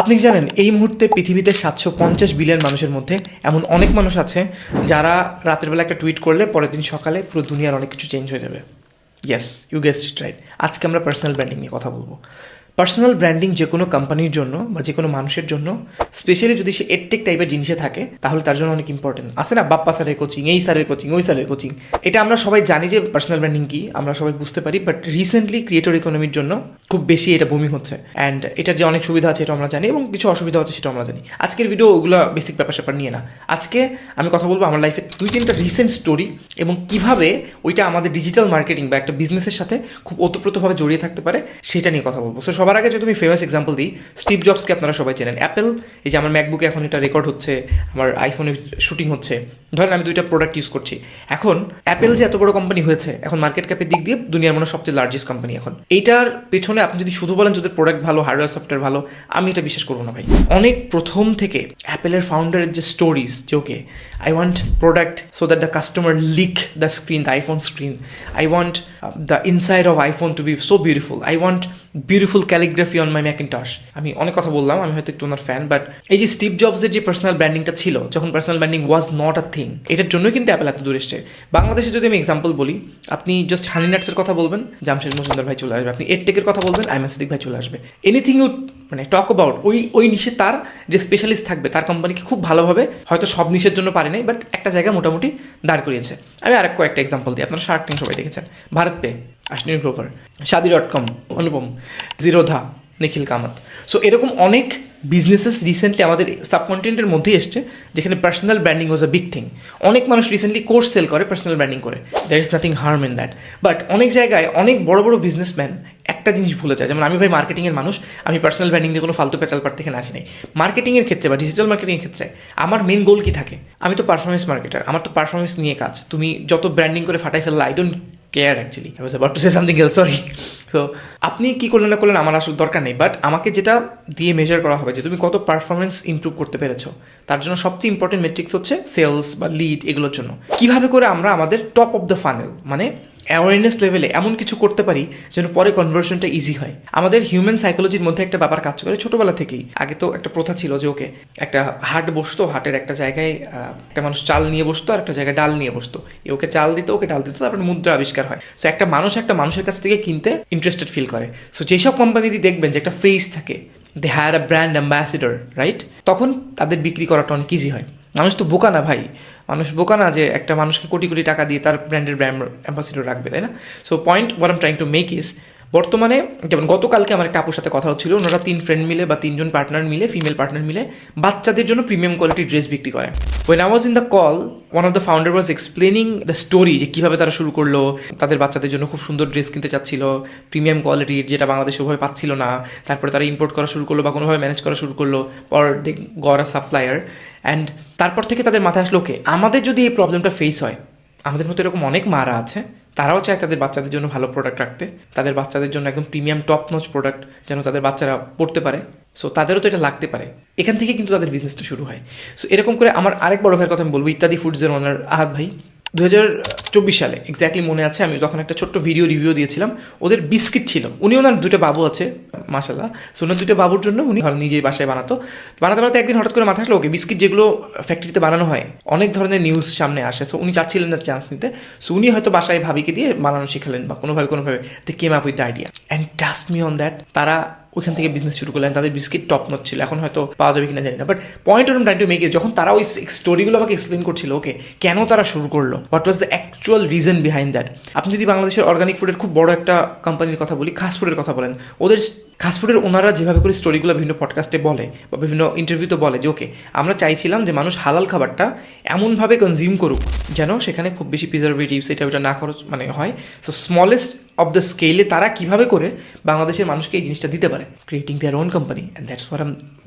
আপনি কি জানেন, এই মুহূর্তে পৃথিবীতে সাতশো পঞ্চাশ বিলিয়ন মানুষের মধ্যে এমন অনেক মানুষ আছে যারা রাতের বেলা একটা টুইট করলে পরের দিন সকালে পুরো দুনিয়ার অনেক কিছু চেঞ্জ হয়ে যাবে। Yes you guessed it right আজকে আমরা পার্সোনাল ব্র্যান্ডিং নিয়ে কথা বলব। পার্সোনাল ব্র্যান্ডিং যে কোনো কোম্পানির জন্য বা যে কোনো মানুষের জন্য স্পেশালি যদি সে এডটেক টাইপের জিনিসে থাকে, তাহলে তার জন্য অনেক ইম্পর্টেন্ট আছে না, বাপ্পা স্যারের কোচিং এই স্যারের কোচিং ওই স্যারের কোচিং এটা আমরা সবাই জানি যে পার্সোনাল ব্র্যান্ডিং কি, আমরা সবাই বুঝতে পারি বাট রিসেন্টলি ক্রিয়েটর ইকোনমির জন্য খুব বেশি এটা ভূমি হচ্ছে। অ্যান্ড এটার যে অনেক সুবিধা আছে, এটা আমরা জানি, এবং কিছু অসুবিধা আছে সেটা আমরা জানি। আজকের ভিডিও ওগুলো বেসিক ব্যাপার স্যাপার নিয়ে না। আজকে আমি কথা বলব আমার লাইফে দুই তিনটা রিসেন্ট স্টোরি এবং কীভাবে ওইটা আমাদের ডিজিটাল মার্কেটিং বা একটা বিজনেসের সাথে খুব ওতপ্রোতভাবে জড়িয়ে থাকতে পারে, সেটা নিয়ে কথা বলব। সো সবার আগে যদি আমি ফেমাস এক্সাম্পল দিই স্টিভ জবসকে আপনারা সবাই চেনেন। অ্যাপেল এই যে আমার ম্যাকবুকে এখন এটা রেকর্ড হচ্ছে, আমার আইফোনে শুটিং হচ্ছে। ধরেন আমি দুইটা প্রোডাক্ট ইউজ করছি। এখন অ্যাপেল যে এত বড় কোম্পানি হয়েছে, এখন মার্কেট ক্যাপের দিক দিয়ে দুনিয়ার মনে সবচেয়ে লার্জেস্ট কোম্পানি এখন। এইটার পেছনে আপনি যদি শুধু বলেন যদি প্রোডাক্ট ভালো হার্ডওয়্যার সফটওয়্যার ভালো, আমি এটা বিশ্বাস করব না ভাই। অনেক প্রথম থেকে অ্যাপেলের ফাউন্ডারের যে স্টোরিজ যে okay I want product so that the customer lick the screen the iPhone screen I want the inside of iPhone to be so beautiful I want beautiful calligraphy on my Macintosh আমি অনেক কথা বললাম, আমি হয়তো একটু ওনার fan but এই যে Steve জবসের যে পার্সোনাল ব্র্যান্ডিংটা ছিল, যখন personal branding was not a thing এটার জন্যই কিন্তু অ্যাপেল এত দূর এসছে। বাংলাদেশে যদি আমি এক্সাম্পল বলি, আপনি জাস্ট হানি নাটসের কথা বলবেন, জামশেদ মজুমদার ভাই চলে আসবে। আপনি এডটেকের কথা বলবেন আইমান সিদ্দিক ভাই চলে আসবে। এনিথিং ইউ মানে টক অ্যাবাউট ওই ওই নিশে তার যে স্পেশালিস্ট থাকবে, তার কোম্পানিকে খুব ভালোভাবে হয়তো সব নিশের জন্য পারে নাই বাট একটা জায়গা মোটামুটি দাঁড় করিয়েছে। আমি আরেক কয়েকটা এক্সাম্পল দিই, আপনারা শার্ক ট্যাঙ্ক সবাই দেখেছেন। Bharat pay Ashneer Grover Shaadi dot com Anupam Zerodha Nikhil Kamath. So এরকম অনেক বিজনেসেস রিসেন্টলি আমাদের সাবকন্টিনেন্টের মধ্যেই এসছে, যেখানে personal branding was a big thing অনেক মানুষ রিসেন্টলি কোর্স সেল করে পার্সোনাল ব্র্যান্ডিং করে। There is nothing harm in that but অনেক জায়গায় অনেক বড় বড় বিজনেসম্যান একটা জিনিস ভুলে যায়। যেমন আমি ভাই মার্কেটিংয়ের মানুষ, আমি পার্সোনাল ব্র্যান্ডিং দিয়ে কোনো ফালতু পেঁচাল পার থেকে আসি নাই। মার্কেটিংয়ের ক্ষেত্রে বা ডিজিটাল মার্কেটিংয়ের ক্ষেত্রে আমার মেন গোল কি থাকে? আমি তো পারফরমেন্স মার্কেটার আমার তো পারফরমেন্স নিয়ে কাজ। তুমি যত ব্র্যান্ডিং করে ফাটাই ফেললে I don't care actually I was about to say something L sorry তো আপনি কী করলেন না করলেন আমার আসলে দরকার নেই বাট আমাকে যেটা দিয়ে মেজার করা হবে যে তুমি কত পারফরমেন্স ইম্প্রুভ করতে পেরেছ, তার জন্য সবচেয়ে ইম্পর্টেন্ট মেট্রিক্স হচ্ছে সেলস বা লিড এগুলোর জন্য। কীভাবে করে আমরা আমাদের টপ অফ দ্য ফানেল মানে অ্যাওয়ারনেস লেভেলে এমন কিছু করতে পারি যেন পরে কনভার্সনটা ইজি হয়। আমাদের হিউম্যান সাইকোলজির মধ্যে একটা ব্যাপার কাজ করে ছোটোবেলা থেকেই। আগে তো একটা প্রথা ছিল যে ওকে একটা হাট বসতো, হাটের একটা জায়গায় একটা মানুষ চাল নিয়ে বসতো আর একটা জায়গায় ডাল নিয়ে বসতো। ওকে চাল দিত, ওকে ডাল দিত, তারপরে মুদ্রা আবিষ্কার হয়। সো একটা মানুষ একটা মানুষের কাছ থেকে কিনতে ইন্টারেস্টেড ফিল করে। সো যেসব কোম্পানিরই দেখবেন যে একটা ফেস থাকে দে হ্যার আ ব্র্যান্ড অ্যাম্বাসিডর রাইট তখন তাদের বিক্রি করাটা অনেক ইজি হয়। মানুষ তো বোকা না ভাই। মানুষ বোকা না যে একটা মানুষকে কোটি কোটি টাকা দিয়ে তার ব্র্যান্ডের ব্র্যান্ড অ্যাম্বাসিডর রাখবে, তাই না? So point where am trying to make is বর্তমানে যেমন গতকালকে আমার একটা আপুর সাথে কথা হচ্ছিল, ওনারা তিন ফ্রেন্ড মিলে বা তিনজন পার্টনার মিলে ফিমেল পার্টনার মিলে বাচ্চাদের জন্য প্রিমিয়াম কোয়ালিটির ড্রেস বিক্রি করে। When I was in the call one of the founder was explaining the story যে কীভাবে তারা শুরু করল, তাদের বাচ্চাদের জন্য খুব সুন্দর ড্রেস কিনতে চাচ্ছিল প্রিমিয়াম কোয়ালিটির যেটা বাংলাদেশে ওভাবে পাচ্ছিল না, তারপরে তারা ইম্পোর্ট করা শুরু করল বা কোনোভাবে ম্যানেজ করা শুরু করল পর দে গড় সাপ্লায়ার অ্যান্ড তারপর থেকে তাদের মাথায় আসলো ওকে আমাদের যদি এই প্রবলেমটা ফেস হয়, আমাদের মতো এরকম অনেক মারা আছে, তারাও চায় তাদের বাচ্চাদের জন্য ভালো প্রোডাক্ট রাখতে। তাদের বাচ্চাদের জন্য একদম প্রিমিয়াম টপ নচ প্রোডাক্ট যেন তাদের বাচ্চারা পড়তে পারে। সো তাদেরও তো এটা লাগতে পারে। এখান থেকে কিন্তু তাদের বিজনেসটা শুরু হয়। সো এরকম করে আমার আরেক বড় ভাইয়ের কথা আমি বলব, ইত্যাদি ফুডসের ওনার আহাত ভাই। দু চব্বিশ সালে এক্স্যাক্টলি মনে আছে, আমি যখন একটা ছোট্ট ভিডিও রিভিউ দিয়েছিলাম, ওদের বিস্কিট ছিল। উনি ওনার দুটো বাবু আছে মাসাল্লাহ সো ওনার দুটো বাবুর জন্য উনি নিজেই বাসায় বানাতো। বানাতে বানাতে একদিন হঠাৎ করে মাথা আসলো, ওকে, বিস্কিট যেগুলো ফ্যাক্টরিতে বানানো হয়, অনেক ধরনের নিউজ সামনে আসে। সো উনি চাচ্ছিলেন না চান্স নিতে। সো উনি হয়তো বাসায় ভাবিকে দিয়ে বানানো শিখালেন বা কোনোভাবে কোনোভাবে। They came up with the idea and trust me on that তারা ওইখান থেকে বিজনেস শুরু করলেন, তাদের বিস্কিট টপ নট ছিল, এখন হয়তো পাওয়া যাবে কিনা জানি না but point on time to make is যখন তারা ওই স্টোরিগুলো আমাকে এক্সপ্লেন করছিল ওকে কেন তারা শুরু করল what was the actual reason behind that আপনি যদি বাংলাদেশের অর্গানিক ফুডের খুব বড় একটা কোম্পানির কথা বলি, খাস ফুডের কথা বলেন, ওদের খাস ফুডের ওনারা যেভাবে করে স্টোরিগুলো বিভিন্ন পডকাস্টে বলে, বা বিভিন্ন ইন্টারভিউতে বলে, যে ওকে আমরা চাইছিলাম যে মানুষ হালাল খাবারটা এমনভাবে কনজিউম করুক, যেন সেখানে খুব বেশি প্রিজারভেটিভস এটা ওটা না খরচ মানে হয় সো স্মলেস্ট অফ দ্য স্কেলে তারা কীভাবে করে বাংলাদেশের মানুষকে এই জিনিসটা দিতে পারে? Creating their own company and that's for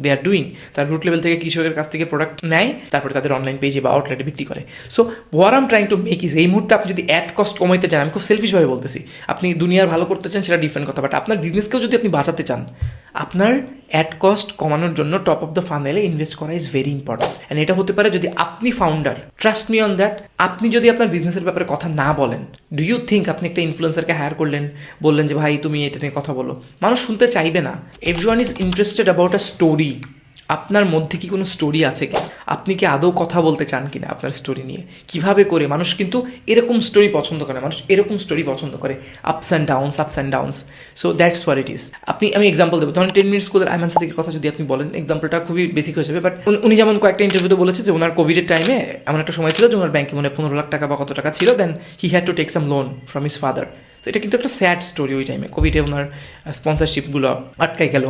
they are doing তার রুট লেভেল থেকে কৃষকের কাছ থেকে প্রোডাক্ট নেয়, তারপরে তাদের অনলাইন পেজে বা আউটলেটে বিক্রি করে। So where am trying to make is এই মুহূর্তে আপনি যদি অ্যাড কস্ট কমাইতে চান, আমি খুব সেলফিশভাবে বলতেছি। আপনি দুনিয়ার ভালো করতে চান, সেটা ডিফারেন্ট কথা বাট আপনার বিজনেসকেও যদি আপনি বাঁচাতে চান আপনার অ্যাড কস্ট কমানোর জন্য টপ অফ দ্য ফানেলে ইনভেস্ট করা ইজ ভেরি ইম্পর্টেন্ট অ্যান্ড এটা হতে পারে যদি আপনি founder trust me on that আপনি যদি আপনার বিজনেসের ব্যাপারে কথা না বলেন ডু ইউ থিঙ্ক আপনি একটা ইনফ্লুয়েন্সারকে হায়ার করলেন, বললেন যে, ভাই, তুমি এটা নিয়ে কথা বলো? মানুষ শুনতে চাইবে না। Everyone is interested about a story আপনার মধ্যে কি কোনো স্টোরি আছে কি আপনি কি আদৌ কথা বলতে চান কিনা আপনার স্টোরি নিয়ে? কীভাবে করে? মানুষ কিন্তু এরকম স্টোরি পছন্দ করে মানুষ এরকম স্টোরি পছন্দ করে। Ups and downs ups and downs so that's where it is আপনি, আমি এক্সাম্পল দেবো। ধরেন টেন মিনিট স্কুলের আইমান সাদিকের কথা যদি আপনি বলেন এক্সাম্পলটা খুবই বেসিক হয়ে যাবে। বাট উনি যেমন কয়েকটা ইন্টারভিউতে বলেছে যে, ওনার কোভিডের টাইমে এমন একটা সময় ছিল যে, ওনার ব্যাংকে মনে পনেরো লাখ টাকা বা কত টাকা ছিল। Then he had to take some loan from his father তো এটা কিন্তু একটা স্যাড স্টোরি ওই টাইমে কোভিডে ওনার স্পন্সারশিপগুলো আটকাই গেল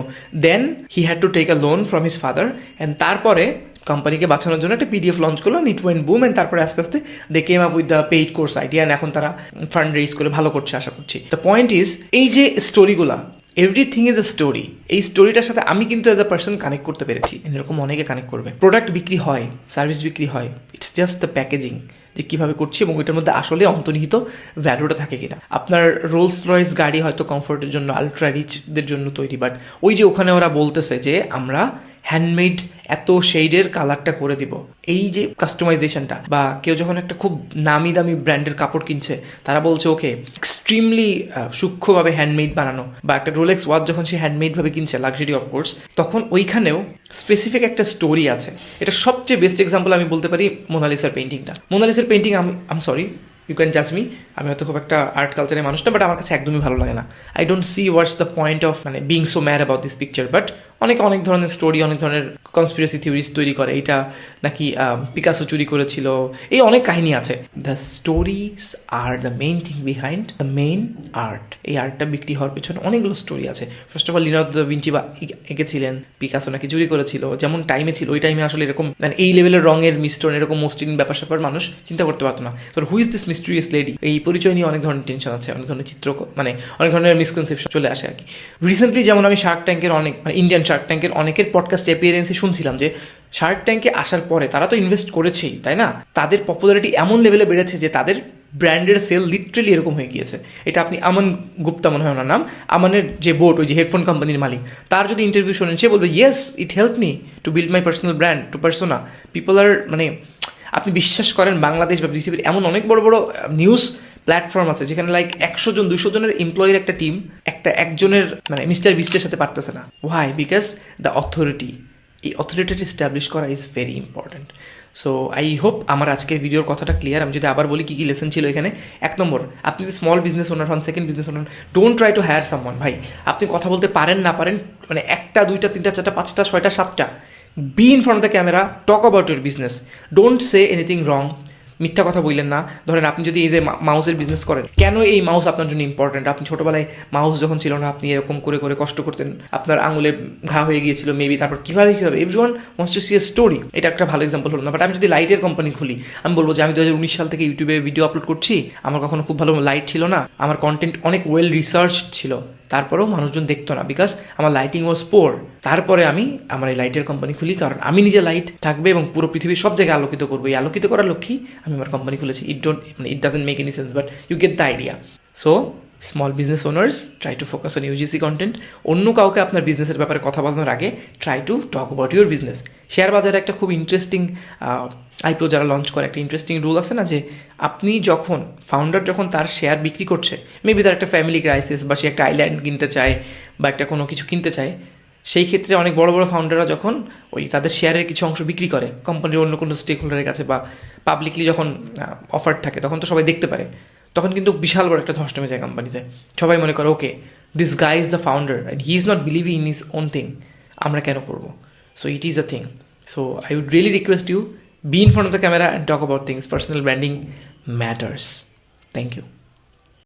then he had to take a loan from his father and তারপরে কোম্পানিকে বাঁচানোর জন্য একটা পিডিএফ লঞ্চ করল নিট ওয়েন বুম অ্যান্ড তারপরে আস্তে আস্তে they came up with the paid course idea এখন তারা ফান্ড রেজ করে ভালো করছে, আশা করছি। দ্য পয়েন্ট ইজ এই যে স্টোরিগুলা এভরিথিং ইজ এ স্টোরি এই স্টোরিটার সাথে আমি কিন্তু অ্যাজ আ পার্সন কানেক্ট করতে পেরেছি। এরকম অনেকে কানেক্ট করবে। প্রোডাক্ট বিক্রি হয় সার্ভিস বিক্রি হয় ইটস জাস্ট দ্য প্যাকেজিং যে কীভাবে করছি এবং এটার মধ্যে আসলে অন্তর্নিহিত ভ্যালুটা থাকে কিনা। আপনার রোলস রয়েস গাড়ি হয়তো কমফোর্টের জন্য আলট্রা রিচদের জন্য তৈরি বাট ওই যে ওখানে ওরা বলতেছে যে আমরা হ্যান্ডমেড এত শেডের কালারটা করে দিব। এই যে কাস্টমাইজেশনটা বা কেউ যখন একটা খুব নামি দামি ব্র্যান্ডের কাপড় কিনছে, তারা বলছে, ওকে এক্সট্রিমলি সূক্ষ্মভাবে হ্যান্ডমেড বানানো। বা একটা রোলেক্স ওয়াচ যখন সে হ্যান্ডমেডভাবে কিনছে লাক্সারি অফ কোর্স তখন ওইখানেও স্পেসিফিক একটা স্টোরি আছে। এটা সবচেয়ে বেস্ট এক্সাম্পল আমি বলতে পারি মোনালিসার পেন্টিংটা মোনালিসার পেন্টিং আমি আম সরি ইউ ক্যান জাজ মি আমি হয়তো খুব একটা আর্ট কালচারের মানুষ না বাট আমার কাছে একদমই ভালো লাগে না। I don't see what's the point of মানে being so mad about this picture but অনেকে, অনেক ধরনের স্টোরি অনেক ধরনের কনস্পিরেসি থিওরিজ তৈরি করে। এইটা নাকি পিকাসো চুরি করেছিল। এই অনেক কাহিনী আছে। The stories are the main thing behind the main art এই আর্টটা বিক্রি হওয়ার পেছনে অনেকগুলো স্টোরি আছে। First of all Leonardo Vinci বা এঁকেছিলেন পিকাসো নাকি চুরি করেছিল। যেমন টাইমে ছিল, ওই টাইমে আসলে এরকম মানে এই লেভেলের রঙের মিশ্রণ, এরকম মসৃণ ব্যাপার স্যাপার মানুষ চিন্তা করতে পারতো না। তো হুইজ দিস মিস্ট্রিয়াস লেডি এই পরিচয় নিয়ে অনেক ধরনের টেনশন আছে, অনেক ধরনের চিত্র মানে অনেক ধরনের মিসকনসেপশন চলে আসে আর কি। রিসেন্টলি যেমন আমি শার্ক ট্যাঙ্কের অনেক মানে ইন্ডিয়ান শার্ক ট্যাঙ্কের অনেকের পডকাস্ট অ্যাপিয়ারেন্সে শুনছিলাম যে শার্ক ট্যাঙ্কে আসার পরে তারা তো ইনভেস্ট করেছেই, তাই না? তাদের পপুলারিটি এমন লেভেলে বেড়েছে যে তাদের ব্র্যান্ডের সেল লিটারেলি এরকম হয়ে গিয়েছে। এটা আপনি আমান গুপ্তা মনে হয় ওনার নাম। আমানের যে বোর্ড ওই যে হেডফোন কোম্পানির মালিক, তার যদি ইন্টারভিউ শোনেন, সে বলবে yes it help me to build my personal brand to persona people are মানে আপনি বিশ্বাস করেন বাংলাদেশ বা পৃথিবীর এমন অনেক বড় বড় নিউজ প্ল্যাটফর্ম আছে যেখানে লাইক একশো জন দুশো জনের এমপ্লয়ের একটা টিম একটা একজনের মানে মিস্টার বিস্টের সাথে পারতেছে না। ওয়াই বিকজ দ্য অথরিটি এই অথরিটিটা এস্টাবলিশ করা is very important so I hope আমার আজকের ভিডিওর কথাটা ক্লিয়ার আমি যদি আবার বলি কী কী লেসন ছিল এখানে, এক নম্বর, আপনি যদি স্মল বিজনেস ওনার হন second business owner don't try to hire someone ভাই। আপনি কথা বলতে পারেন, না পারেন মানে একটা, দুইটা, তিনটা, চারটা, পাঁচটা, ছয়টা, সাতটা be in front of the camera talk about your business don't say anything wrong মিথ্যা কথা বললেন না। ধরেন আপনি যদি এই যে মাউসের বিজনেস করেন, কেন এই মাউস আপনার জন্য ইম্পর্টেন্ট আপনি ছোটোবেলায় মাউস যখন ছিল না, আপনি এরকম করে করে কষ্ট করতেন, আপনার আঙুলে ঘা হয়ে গিয়েছিল মেবি তারপর কীভাবে কীভাবে? Everyone wants to see a story এটা একটা ভালো এক্সাম্পল হলো না। বাট আমি যদি লাইটের কোম্পানি খুলি, আমি বলব যে আমি দু হাজার উনিশ সাল থেকে ইউটিউবে ভিডিও আপলোড করছি। আমার কখনো খুব ভালো লাইট ছিল না। আমার কন্টেন্ট অনেক ওয়েল রিসার্চ ছিল। তারপরেও মানুষজন দেখতো না বিকজ আমার লাইটিং ওয়াজ পোর তারপরে আমি আমার এই লাইটের কোম্পানি খুলি, কারণ আমি নিজে লাইট থাকবে এবং পুরো পৃথিবীর সব জায়গায় আলোকিত করব। এই আলোকিত করার লক্ষ্যেই আমি আমার কোম্পানি খুলেছি। ইট ডোন্ট মানে it doesn't make any sense but you get the idea so small business owners try to focus on UGC content অন্য কাউকে আপনার বিজনেসের ব্যাপারে কথা বলানোর আগে try to talk about your business share বাজারে একটা খুব ইন্টারেস্টিং আইপিও যারা লঞ্চ করে, একটা ইন্টারেস্টিং রুল আছে না যে আপনি যখন ফাউন্ডার যখন তার শেয়ার বিক্রি করছে মেবি তার একটা ফ্যামিলি ক্রাইসিস বা সে একটা আইল্যান্ড কিনতে চায় বা একটা কোনো কিছু কিনতে চায়, সেই ক্ষেত্রে অনেক বড় বড় ফাউন্ডাররা যখন ওই তাদের শেয়ারের কিছু অংশ বিক্রি করে কোম্পানির অন্য কোনো স্টেক হোল্ডারের কাছে বা পাবলিকলি যখন অফার থাকে, তখন তো সবাই দেখতে পারে। তখন কিন্তু বিশাল বড় একটা ধস নেমে যায় কোম্পানিতে সবাই মনে করে okay this guy is the founder and he is not believing in is own thing আমরা কেন করব? So it is a thing so I would really request you be in front of the camera and talk about things personal branding matters thank you